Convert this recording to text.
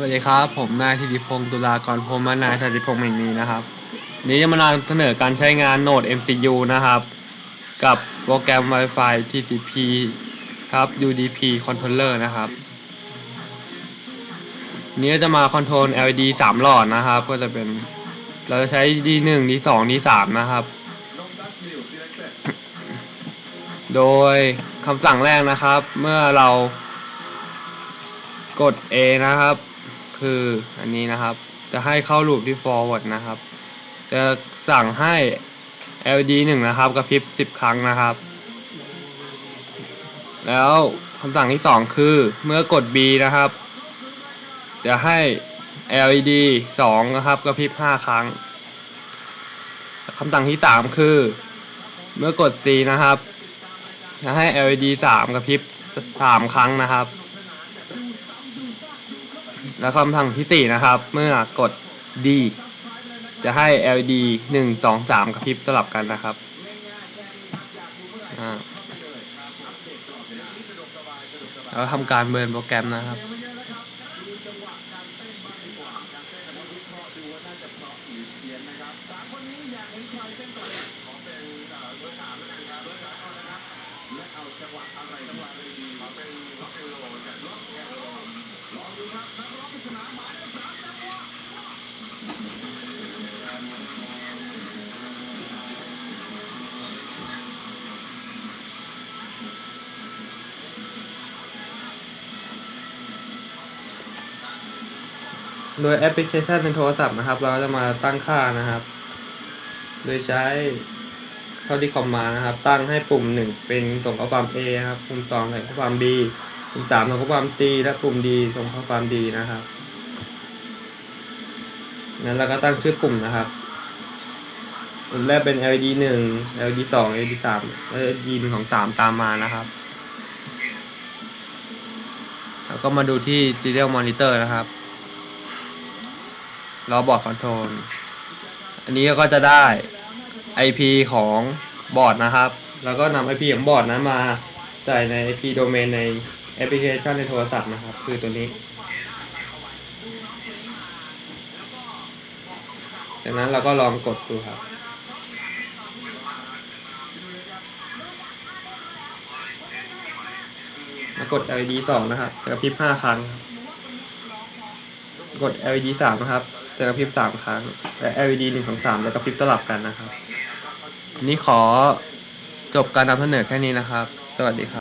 สวัสดีครับ ผมนายธิติพงศ์ตุลากรพรมนายธิติพงศ์เมงนีนะครับ นี้จะมานำเสนอการใช้งานโหนด MCU นะครับ กับโปรแกรม Wi-Fi TCP ครับ UDP Controller นะครับ นี้จะมาคอนโทรล LED 3 หลอดนะครับ ก็จะเป็นเราจะใช้ D1 D2 D3 นะครับ โดยคำสั่งแรกนะครับ เมื่อเรากด A นะครับ คืออันนี้นะครับ จะให้เข้าลูปที่ forward นะครับ จะสั่งให้ LED 1 นะครับกระพริบ 10 ครั้งนะครับ แล้วคำสั่งที่ 2 คือเมื่อกด B นะครับ จะให้ LED 2 นะครับกระพริบ 5 ครั้งคำสั่งที่ 3 คือ เมื่อกด C นะครับจะให้ LED 3 กระพริบ 3 ครั้งนะครับ แล้วคำสั่งที่ 4 นะครับ เมื่อกด D จะให้ LED 1 2 3กระพริบสลับกันนะครับอ่าแล้วทำการเบิร์นโปรแกรมนะครับ โดยแอปพลิเคชันในโทรศัพท์นะครับ เราจะมาตั้งค่านะครับ โดยใช้เข้าที่คอมมานะครับ ตั้งให้ปุ่ม 1 เป็นส่งข้อความ A ครับปุ่ม2ส่งข้อความ B ปุ่ม3ส่งข้อความ C และปุ่ม D ส่งข้อความ D นะครับงั้นเราก็ตั้งชื่อปุ่มนะครับปุ่มแรกเป็น LED 1 LED 2 LED 3 LED 1ของ3ตามมานะครับ แล้วก็มาดูที่ Serial Monitor นะครับ ล้อบอร์ดคอนโทรลอันนี้ก็จะได้ IP ของบอร์ดนะครับ แล้วก็นำ IP ของบอร์ดนั้นมาใส่ใน IP domain ในแอปพลิเคชันในโทรศัพท์นะครับ คือตัวนี้ จากนั้นเราก็ลองกดดูครับกด LED 2 นะครับจะกระพริบ5ครั้ง กด LED 3 นะครับ จะกระพริบสามครั้งและ LED หนึ่งของสามจะกระพริบสลับกันนะครับ นี่ขอจบการนำเสนอแค่นี้นะครับ สวัสดีครับ